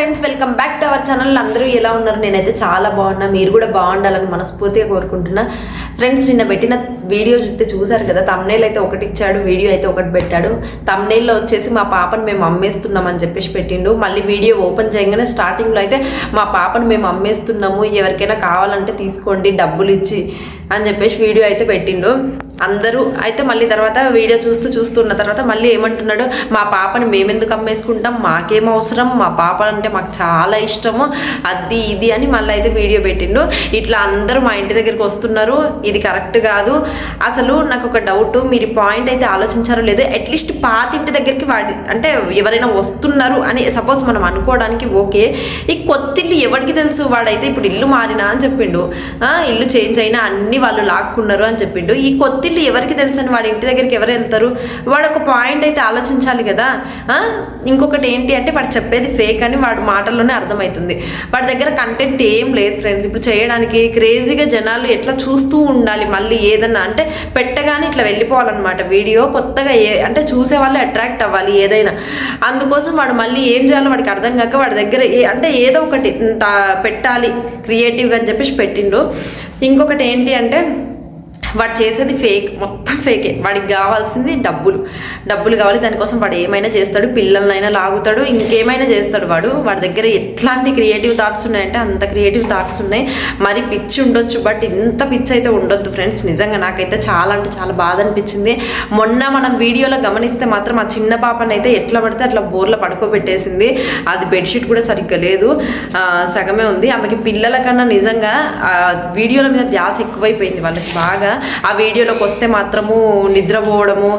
Friends welcome back to our channel. అందరూ ఎలా ఉన్నారు? నేనైతే చాలా బాగున్నా. మీరు కూడా బాగుండాలని మనస్ఫూర్తిగా కోరుకుంటున్నా. ఫ్రెండ్స్ నిన్న పెట్టిన వీడియో చూస్తే చూసారు కదా తమ్నేల్ అయితే ఒకటి ఇచ్చాడు వీడియో అయితే ఒకటి పెట్టాడు. తమ్నేల్లో వచ్చేసి మా పాపను మేము అమ్మేస్తున్నాం అని చెప్పేసి పెట్టిండు. మళ్ళీ వీడియో ఓపెన్ చేయగానే స్టార్టింగ్లో అయితే మా పాపను మేము అమ్మేస్తున్నాము ఎవరికైనా కావాలంటే తీసుకోండి డబ్బులు ఇచ్చి అని చెప్పేసి వీడియో అయితే పెట్టిండు. అందరూ అయితే మళ్ళీ తర్వాత వీడియో చూస్తూ చూస్తున్న తర్వాత మళ్ళీ ఏమంటున్నాడు మా పాపని మేమెందుకు అమ్మేసుకుంటాం? మాకేం అవసరం? మా పాప అంటే మాకు చాలా ఇష్టము అది ఇది అని మళ్ళీ అయితే వీడియో పెట్టిండు. ఇట్లా అందరూ మా ఇంటి దగ్గరికి వస్తున్నారు. ఇది కరెక్ట్ కాదు. అసలు నాకు ఒక డౌట్ మీరు పాయింట్ అయితే ఆలోచించారో లేదో అట్లీస్ట్ పాతింటి దగ్గరికి వాడి అంటే ఎవరైనా వస్తున్నారు అని సపోజ్ మనం అనుకోవడానికి ఓకే. ఈ కొత్త ఇల్లు ఎవరికి తెలుసు? వాడైతే ఇప్పుడు ఇల్లు మారినా అని చెప్పిండు. ఇల్లు చేంజ్ అయినా అన్ని వాళ్ళు లాక్కున్నారు అని చెప్పిండు. ఈ కొత్త ఇల్లు ఎవరికి తెలుసు అని వాడి ఇంటి దగ్గరికి ఎవరు వెళ్తారు? వాడు ఒక పాయింట్ అయితే ఆలోచించాలి కదా. ఇంకొకటి ఏంటి అంటే వాడు చెప్పేది ఫేక్ అని వాడు మాటల్లోనే అర్థమవుతుంది. వాడి దగ్గర కంటెంట్ ఏం లేదు ఫ్రెండ్స్ ఇప్పుడు చేయడానికి క్రేజీగా జనాలు ఎట్లా చూస్తూ ఉండాలి? మళ్ళీ ఏదన్నా అంటే పెట్టగానే ఇట్లా వెళ్ళిపోవాలన్నమాట. వీడియో కొత్తగా ఏ అంటే చూసే వాళ్ళు అట్రాక్ట్ అవ్వాలి ఏదైనా. అందుకోసం వాడు మళ్ళీ ఏం చేయాలో వాడికి అర్థం కాక వాడి దగ్గర ఏ అంటే ఏదో ఒకటి తా- పెట్టాలి క్రియేటివ్గా అని చెప్పేసి పెట్టిండు. ఇంకొకటి ఏంటి అంటే వాడు చేసేది ఫేక్ మొత్తం ఫేకే వాడికి కావాల్సింది డబ్బులు. డబ్బులు కావాలి దానికోసం వాడు ఏమైనా చేస్తాడు పిల్లలనైనా లాగుతాడు ఇంకేమైనా చేస్తాడు వాడు. వాడి దగ్గర ఎట్లాంటి క్రియేటివ్ థాట్స్ ఉన్నాయంటే అంత క్రియేటివ్ థాట్స్ ఉన్నాయి. మరి పిచ్చి ఉండొచ్చు బట్ ఇంత పిచ్చి అయితే ఉండొద్దు ఫ్రెండ్స్. నిజంగా నాకైతే చాలా అంటే చాలా బాధ అనిపించింది. మొన్న మనం వీడియోలో గమనిస్తే మాత్రం ఆ చిన్న పాపనైతే అయితే ఎట్లా పడితే అట్లా బోర్లో పడుకోబెట్టేసింది. అది బెడ్షీట్ కూడా సరిగ్గా లేదు. సగమే ఉంది. ఆమెకి పిల్లల కన్నా నిజంగా వీడియోల మీద ధ్యాస ఎక్కువైపోయింది వాళ్ళకి బాగా. ఆ వీడియోలోకి వస్తే మాత్రము నిద్రపోవడము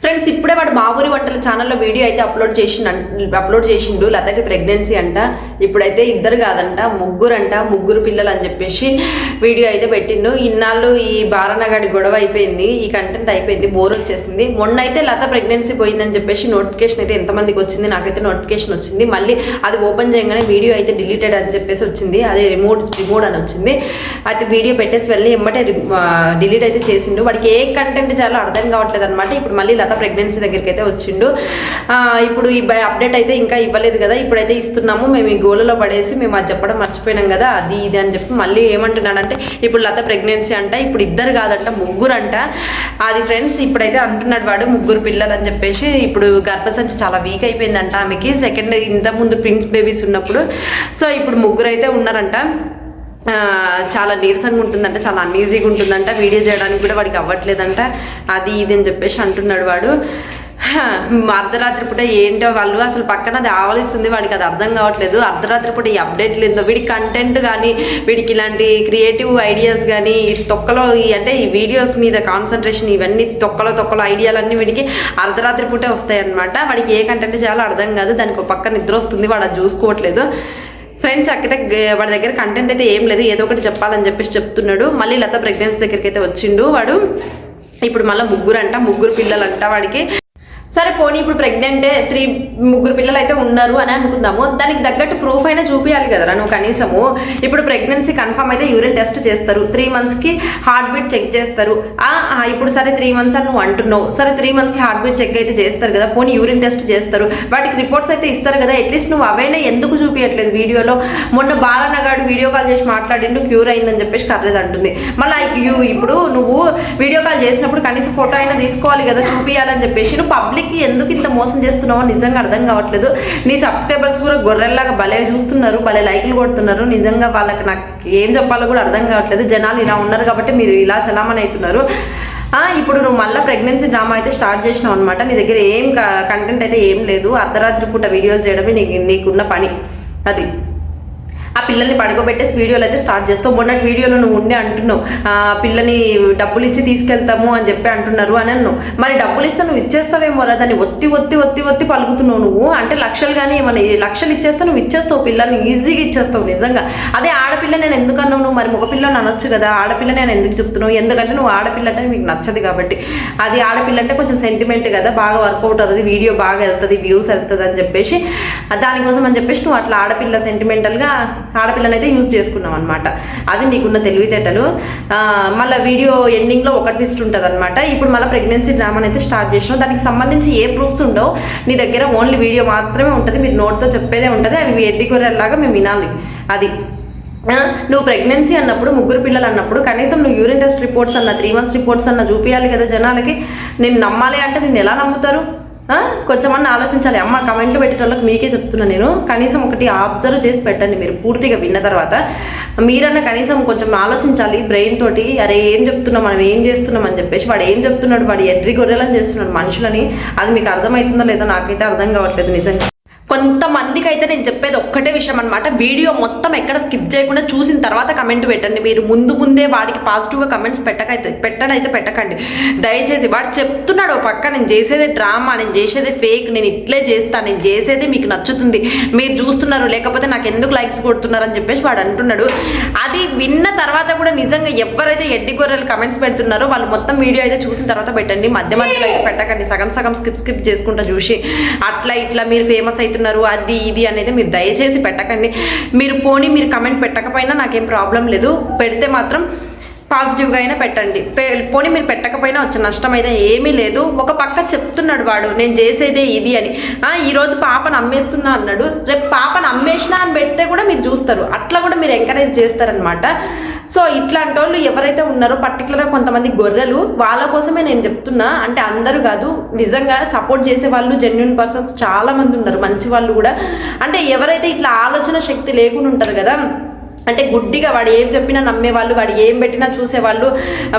ఫ్రెండ్స్ ఇప్పుడే వాడు మా వంటల ఛానల్లో వీడియో అయితే అప్లోడ్ చేసిండు అప్లోడ్ చేసిండు లతకి ప్రెగ్నెన్సీ అంట. ఇప్పుడైతే ఇద్దరు కాదంట ముగ్గురంట ముగ్గురు పిల్లలు అని చెప్పేసి వీడియో అయితే పెట్టిండు. ఇన్నాళ్ళు ఈ బారానగాడి గొడవ అయిపోయింది ఈ కంటెంట్ అయిపోయింది బోర్ వచ్చేసింది. మొన్న అయితే లత ప్రెగ్నెన్సీ పోయిందని చెప్పేసి నోటిఫికేషన్ అయితే ఎంతమందికి వచ్చింది నాకైతే నోటిఫికేషన్ వచ్చింది. మళ్ళీ అది ఓపెన్ చేయగానే వీడియో అయితే డిలీటెడ్ అని చెప్పేసి వచ్చింది. అదే రిమోట్ రిమోట్ అని వచ్చింది. అయితే వీడియో పెట్టేసి వెళ్ళి ఎమ్మటే డిలీట్ అయితే చేసిండు. వాడికి ఏ కంటెంట్ చాలా అర్థం కావట్లేదు అనమాట ఇప్పుడు మళ్ళీ లత ప్రెగ్నెన్సీ దగ్గరికి అయితే వచ్చిండు ఇప్పుడు ఈ అప్డేట్ అయితే ఇంకా ఇవ్వలేదు కదా ఇప్పుడైతే ఇస్తున్నాము. మేము ఈ గోలలో పడేసి మేము అది చెప్పడం మర్చిపోయినాం కదా అది ఇది అని చెప్పి మళ్ళీ ఏమంటున్నాడంటే ఇప్పుడు లత ప్రెగ్నెన్సీ అంట ఇప్పుడు ఇద్దరు కాదంట ముగ్గురు అంట అది ఫ్రెండ్స్ ఇప్పుడైతే అంటున్నాడు వాడు ముగ్గురు పిల్లలు అని చెప్పేసి ఇప్పుడు గర్భసంచి చాలా వీక్ అయిపోయిందంట ఆమెకి. సెకండ్ ఇంత ముందు ట్విన్స్ బేబీస్ ఉన్నప్పుడు. సో ఇప్పుడు ముగ్గురు అయితే ఉన్నారంట. చాలా నీరసంగా ఉంటుందంట చాలా అన్ఈజీగా ఉంటుందంట. వీడియో చేయడానికి కూడా వాడికి అవ్వట్లేదంట. అది ఇది అని చెప్పేసి అంటున్నాడు వాడు. అర్ధరాత్రి పూట ఏంటో వాళ్ళు అసలు పక్కన అది ఆవలిస్తుంది వాడికి అది అర్థం కావట్లేదు. అర్ధరాత్రి పూట ఈ అప్డేట్ లేదో వీడి కంటెంట్ కానీ వీడికి ఇలాంటి క్రియేటివ్ ఐడియాస్ కానీ ఈ తొక్కలో ఈ అంటే ఈ వీడియోస్ మీద కాన్సన్ట్రేషన్ ఇవన్నీ తొక్కలో తొక్కలో ఐడియాలన్నీ వీడికి అర్ధరాత్రి పూటే వస్తాయి అనమాట వాడికి ఏ కంటెంట్ చేయాలో అర్థం కాదు. దానికి ఒక పక్క నిద్ర వస్తుంది వాడు అది చూసుకోవట్లేదు. ఫ్రెండ్స్ అక్కడే వాడి దగ్గర కంటెంట్ అయితే ఏం లేదు. ఏదో ఒకటి చెప్పాలని చెప్పేసి చెప్తున్నాడు. మళ్ళీ లత ప్రెగ్నెన్సీ దగ్గరికి అయితే వచ్చిండు. వాడు ఇప్పుడు మళ్ళీ ముగ్గురు అంట ముగ్గురు పిల్లలంట వాడికి. సరే పోనీ ఇప్పుడు ప్రెగ్నెంటే త్రీ ముగ్గురు పిల్లలు అయితే ఉన్నారు అని అనుకుందాము. దానికి తగ్గట్టు ప్రూఫ్ అయినా చూపించాలి కదరా నువ్వు కనీసము. ఇప్పుడు ప్రెగ్నెన్సీ కన్ఫర్మ్ అయితే యూరిన్ టెస్ట్ చేస్తారు. త్రీ మంత్స్కి హార్ట్ బీట్ చెక్ చేస్తారు. ఇప్పుడు సరే త్రీ మంత్స్ అని నువ్వు అంటున్నావు. సరే త్రీ మంత్స్కి హార్ట్ బీట్ చెక్ అయితే చేస్తారు కదా. పోనీ యూరిన్ టెస్ట్ చేస్తారు. వాటికి రిపోర్ట్స్ అయితే ఇస్తారు కదా. అట్లీస్ట్ నువ్వు అవైనా ఎందుకు చూపించట్లేదు వీడియోలో? మొన్న బాలనగాడు వీడియో కాల్ చేసి మాట్లాడిండు క్యూర్ అయిందని చెప్పేసి కర్లేదు అంటుంది. మళ్ళీ యూ ఇప్పుడు నువ్వు వీడియో కాల్ చేసినప్పుడు కనీసం ఫోటో అయినా తీసుకోవాలి కదా చూపించాలని చెప్పేసి. నువ్వు పబ్లిక్ పబ్లిక్కి ఎందుకు ఇంత మోసం చేస్తున్నావో నిజంగా అర్థం కావట్లేదు. నీ సబ్స్క్రైబర్స్ కూడా గొర్రెల్లాగా భలే చూస్తున్నారు భలే లైక్లు కొడుతున్నారు. నిజంగా వాళ్ళకి నాకు ఏం చెప్పాలో కూడా అర్థం కావట్లేదు. జనాలు ఇలా ఉన్నారు కాబట్టి మీరు ఇలా చలామణి అవుతున్నారు. ఇప్పుడు నువ్వు మళ్ళీ ప్రెగ్నెన్సీ డ్రామా అయితే స్టార్ట్ చేసినావు అనమాట నీ దగ్గర ఏం కంటెంట్ అయితే ఏం లేదు. అర్ధరాత్రి పూట వీడియోలు చేయడమే నీకు నీకున్న పని. అది. పిల్లల్ని పడుకోబెట్టేసి వీడియోలు అయితే స్టార్ట్ చేస్తావు. మొన్నటి వీడియోలో నువ్వు ఉండే అంటున్నావు పిల్లని డబ్బులు ఇచ్చి తీసుకెళ్తాము అని చెప్పి అంటున్నారు అని అన్నావు. మరి డబ్బులు ఇస్తే నువ్వు ఇచ్చేస్తావేమో రా దాన్ని ఒత్తి ఒత్తి ఒత్తి ఒత్తి పలుకుతున్నావు నువ్వు. అంటే లక్షలు కానీ ఏమన్నా లక్షలు ఇచ్చేస్తే నువ్వు ఇచ్చేస్తావు పిల్లల్ని ఈజీగా ఇచ్చేస్తావు నిజంగా. అదే ఆడపిల్ల నేను ఎందుకు అన్నావు నువ్వు? మరి మగపిల్లని అనొచ్చు కదా. ఆడపిల్ల నేను ఎందుకు చెప్తున్నావు? ఎందుకంటే నువ్వు ఆడపిల్ల అంటే మీకు నచ్చదు కాబట్టి. అది ఆడపిల్ల అంటే కొంచెం సెంటిమెంట్ కదా బాగా వర్కౌట్ అవుతుంది వీడియో బాగా వెళ్తుంది వ్యూస్ వెళ్తుంది అని చెప్పేసి దానికోసం అని చెప్పేసి నువ్వు అట్లా ఆడపిల్ల సెంటిమెంటల్గా ఆడపిల్లనైతే యూజ్ చేసుకున్నాం అనమాట అది నీకున్న తెలివితేటలు. మళ్ళీ వీడియో ఎండింగ్లో ఒక ట్విస్ట్ ఉంటుంది అనమాట ఇప్పుడు మళ్ళీ ప్రెగ్నెన్సీ డ్రామాని అయితే స్టార్ట్ చేసినాం. దానికి సంబంధించి ఏ ప్రూఫ్స్ ఉండవు. నీ దగ్గర ఓన్లీ వీడియో మాత్రమే ఉంటుంది. మీరు నోట్తో చెప్పేదే ఉంటుంది. అవి ఎడ్డి మేము వినాలి. అది. నువ్వు ప్రెగ్నెన్సీ అన్నప్పుడు ముగ్గురు పిల్లలు అన్నప్పుడు కనీసం నువ్వు యూరిన్ టెస్ట్ రిపోర్ట్స్ అన్న త్రీ మంత్స్ రిపోర్ట్స్ అన్న చూపించాలి కదా జనాలకి. నేను నమ్మాలి అంటే నేను ఎలా నమ్ముతారు? కొంచెమన్నా ఆలోచించాలి. అమ్మ కమెంట్లు పెట్టేటోళ్ళకి మీకే చెప్తున్నా నేను. కనీసం ఒకటి అబ్జర్వ్ చేసి పెట్టండి మీరు పూర్తిగా విన్న తర్వాత. మీరన్నా కనీసం కొంచెం ఆలోచించాలి బ్రెయిన్ తోటి. అరే ఏం చెప్తున్నాం? మనం ఏం చేస్తున్నాం? అని చెప్పేసి వాడు ఏం చెప్తున్నాడు? వాడు ఎడ్రి గొర్రెలను చేస్తున్నాడు మనుషులని. అది మీకు అర్థమవుతుందో లేదో నాకైతే అర్థం కావట్లేదు నిజంగా. కొంతమందికి అయితే నేను చెప్పేది ఒక్కటే విషయం అనమాట వీడియో మొత్తం ఎక్కడ స్కిప్ చేయకుండా చూసిన తర్వాత కమెంట్ పెట్టండి. మీరు ముందు ముందే వాడికి పాజిటివ్గా కమెంట్స్ పెట్టకైతే పెట్టనైతే పెట్టకండి. దయచేసి వాడు చెప్తున్నాడు పక్క నేను చేసేది డ్రామా నేను చేసేది ఫేక్ నేను ఇట్లే చేస్తాను నేను చేసేది మీకు నచ్చుతుంది. మీరు చూస్తున్నారు లేకపోతే నాకు ఎందుకు లైక్స్ కొడుతున్నారు అని చెప్పేసి వాడు అంటున్నాడు. అది విన్న తర్వాత కూడా నిజంగా ఎవరైతే ఎడ్డి గొర్రెలు కమెంట్స్ పెడుతున్నారో వాళ్ళు మొత్తం వీడియో అయితే చూసిన తర్వాత పెట్టండి. మధ్య మధ్యలో అయితే పెట్టకండి. సగం సగం స్కిప్ స్కిప్ చేసుకుంటా చూసి. అట్లా ఇట్లా మీరు ఫేమస్ అవుతున్నారు అది ఇది అనేది మీరు దయచేసి పెట్టకండి. మీరు పోనీ మీరు కమెంట్ పెట్టకపోయినా నాకేం ప్రాబ్లం లేదు. పెడితే మాత్రం పాజిటివ్గా అయినా పెట్టండి. పోనీ మీరు పెట్టకపోయినా వచ్చే నష్టం అయితే ఏమీ లేదు. ఒక పక్క చెప్తున్నాడు వాడు నేను చేసేదే ఇది అని. ఈరోజు పాపను అమ్మేస్తున్నా అన్నాడు. రేపు పాపను అమ్మేసినా అని పెడితే కూడా మీరు చూస్తారు. అట్లా కూడా మీరు ఎంకరేజ్ చేస్తారనమాట సో ఇట్లాంటి వాళ్ళు ఎవరైతే ఉన్నారో పర్టికులర్గా కొంతమంది గొర్రెలు వాళ్ళ కోసమే నేను చెప్తున్నా. అంటే అందరూ కాదు నిజంగా సపోర్ట్ చేసే వాళ్ళు జెన్యున్ పర్సన్స్ చాలా మంది ఉన్నారు మంచి వాళ్ళు కూడా. అంటే ఎవరైతే ఇట్లా ఆలోచన శక్తి లేకుండా ఉంటారు కదా అంటే గుడ్డిగా వాడు ఏం చెప్పినా నమ్మేవాళ్ళు వాడు ఏం పెట్టినా చూసేవాళ్ళు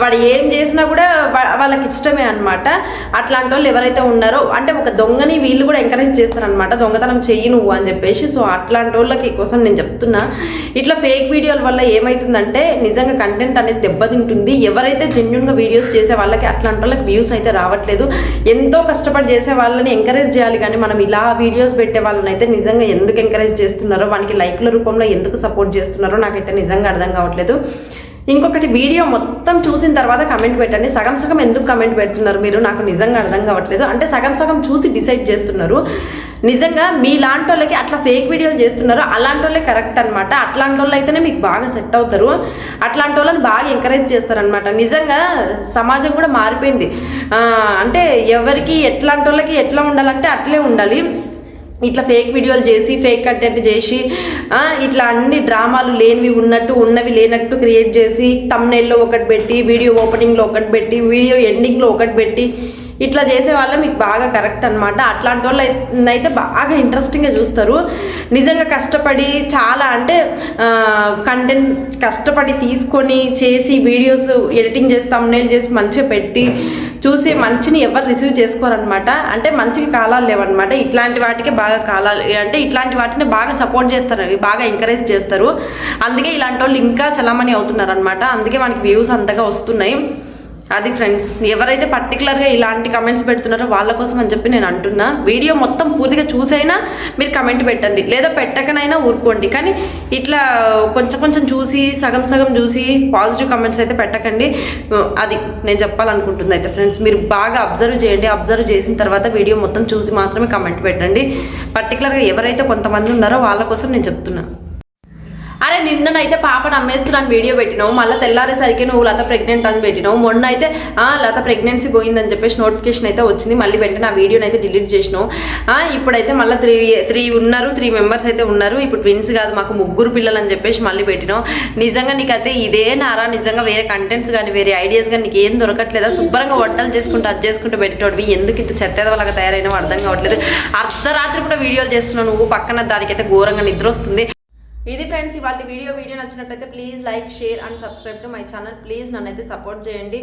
వాడు ఏం చేసినా కూడా వాళ్ళకి ఇష్టమే అనమాట అట్లాంటి వాళ్ళు ఎవరైతే ఉన్నారో అంటే ఒక దొంగని వీళ్ళు కూడా ఎంకరేజ్ చేస్తారనమాట దొంగతనం చెయ్యి నువ్వు అని చెప్పేసి. సో అట్లాంటి వాళ్ళకి కోసం నేను చెప్తున్నా. ఇట్లా ఫేక్ వీడియోల వల్ల ఏమవుతుందంటే నిజంగా కంటెంట్ అనేది దెబ్బతింటుంది. ఎవరైతే జెన్యున్గా వీడియోస్ చేసే వాళ్ళకి అట్లాంటి వాళ్ళకి వ్యూస్ అయితే రావట్లేదు. ఎంతో కష్టపడి చేసే వాళ్ళని ఎంకరేజ్ చేయాలి. కానీ మనం ఇలా వీడియోస్ పెట్టే వాళ్ళని అయితే నిజంగా ఎందుకు ఎంకరేజ్ చేస్తున్నారో వానికి లైక్ల రూపంలో ఎందుకు సపోర్ట్ చేస్తున్నారో నాకైతే నిజంగా అర్థం కావట్లేదు. ఇంకొకటి వీడియో మొత్తం చూసిన తర్వాత కమెంట్ పెట్టండి. సగం సగం ఎందుకు కమెంట్ పెడుతున్నారు మీరు? నాకు నిజంగా అర్థం కావట్లేదు. అంటే సగం సగం చూసి డిసైడ్ చేస్తున్నారు. నిజంగా మీ లాంటి వాళ్ళకి అట్లా ఫేక్ వీడియోలు చేస్తున్నారు. అలాంటి వాళ్ళే కరెక్ట్ అనమాట అట్లాంటి వాళ్ళు అయితేనే మీకు బాగా సెట్ అవుతారు. అట్లాంటి వాళ్ళని బాగా ఎంకరేజ్ చేస్తారనమాట నిజంగా సమాజం కూడా మారిపోయింది. అంటే ఎవరికి ఎట్లాంటి వాళ్ళకి ఎట్లా ఉండాలంటే అట్లే ఉండాలి. ఇట్లా ఫేక్ వీడియోలు చేసి ఫేక్ కంటెంట్ చేసి ఇట్లా అన్ని డ్రామాలు లేనివి ఉన్నట్టు ఉన్నవి లేనట్టు క్రియేట్ చేసి తమ్నెల్లో ఒకటి పెట్టి వీడియో ఓపెనింగ్లో ఒకటి పెట్టి వీడియో ఎండింగ్లో ఒకటి పెట్టి ఇట్లా చేసే వాళ్ళ మీకు బాగా కరెక్ట్ అనమాట అట్లాంటి వాళ్ళు అయితే బాగా ఇంట్రెస్టింగ్గా చూస్తారు. నిజంగా కష్టపడి చాలా అంటే కంటెంట్ కష్టపడి తీసుకొని చేసి వీడియోస్ ఎడిటింగ్ చేసి తమ్నేల్ చేసి మంచిగా పెట్టి చూసి మంచిని ఎవరు రిసీవ్ చేసుకోరనమాట అంటే మంచికి కాలాలు లేవన్నమాట. ఇట్లాంటి వాటికి బాగా కాలాలు అంటే ఇట్లాంటి వాటిని బాగా సపోర్ట్ చేస్తారు. అవి బాగా ఎంకరేజ్ చేస్తారు. అందుకే ఇలాంటి వాళ్ళు ఇంకా చలామణి అవుతున్నారనమాట అందుకే మనకి వ్యూస్ అంతగా వస్తున్నాయి. అది ఫ్రెండ్స్ ఎవరైతే పర్టికులర్గా ఇలాంటి కమెంట్స్ పెడుతున్నారో వాళ్ళ కోసం అని చెప్పి నేను అంటున్నా. వీడియో మొత్తం పూర్తిగా చూసైనా మీరు కమెంట్ పెట్టండి. లేదా పెట్టకనైనా ఊరుకోండి. కానీ ఇట్లా కొంచెం కొంచెం చూసి సగం సగం చూసి పాజిటివ్ కమెంట్స్ అయితే పెట్టకండి. అది నేను చెప్పాలనుకుంటుంది అయితే ఫ్రెండ్స్ మీరు బాగా అబ్జర్వ్ చేయండి. అబ్జర్వ్ చేసిన తర్వాత వీడియో మొత్తం చూసి మాత్రమే కమెంట్ పెట్టండి. పర్టికులర్గా ఎవరైతే కొంతమంది ఉన్నారో వాళ్ళ కోసం నేను చెప్తున్నాను అరే నిన్ననైతే పాపను అమ్మేస్తున్నాను వీడియో పెట్టినావు మళ్ళీ తెల్లారేసరికి నువ్వు లత ప్రెగ్నెంట్ అని పెట్టినావు మొన్న అయితే లత ప్రెగ్నెన్సీ పోయిందని చెప్పేసి నోటిఫికేషన్ అయితే వచ్చింది మళ్ళీ వెంటనే ఆ వీడియోని అయితే డిలీట్ చేసినావు. ఇప్పుడైతే మళ్ళీ త్రీ త్రీ ఉన్నారు త్రీ మెంబర్స్ అయితే ఉన్నారు ఇప్పుడు ట్విన్స్ కాదు మాకు ముగ్గురు పిల్లలు అని చెప్పేసి మళ్ళీ పెట్టినావు. నిజంగా నీకైతే ఇదే నారా నిజంగా వేరే కంటెంట్స్ కానీ వేరే ఐడియాస్ కానీ నీకు ఏం దొరకట్లేదా? శుభ్రంగా వంటలు చేసుకుంటూ అది చేసుకుంటూ పెట్టేటోడివి. ఎందుకు ఇంత చెత్త వాళ్ళకి తయారైనా అర్థం కావట్లేదు. అర్ధరాత్రి కూడా వీడియోలు చేస్తున్నావు నువ్వు పక్కన దానికైతే ఘోరంగా నిద్ర వస్తుంది. ఇది ఫ్రెండ్స్ ఇవాళ వీడియో వీడియో నచ్చినట్లయితే please like share and subscribe to my channel. Please నన్నైతే సపోర్ట్ చేయండి.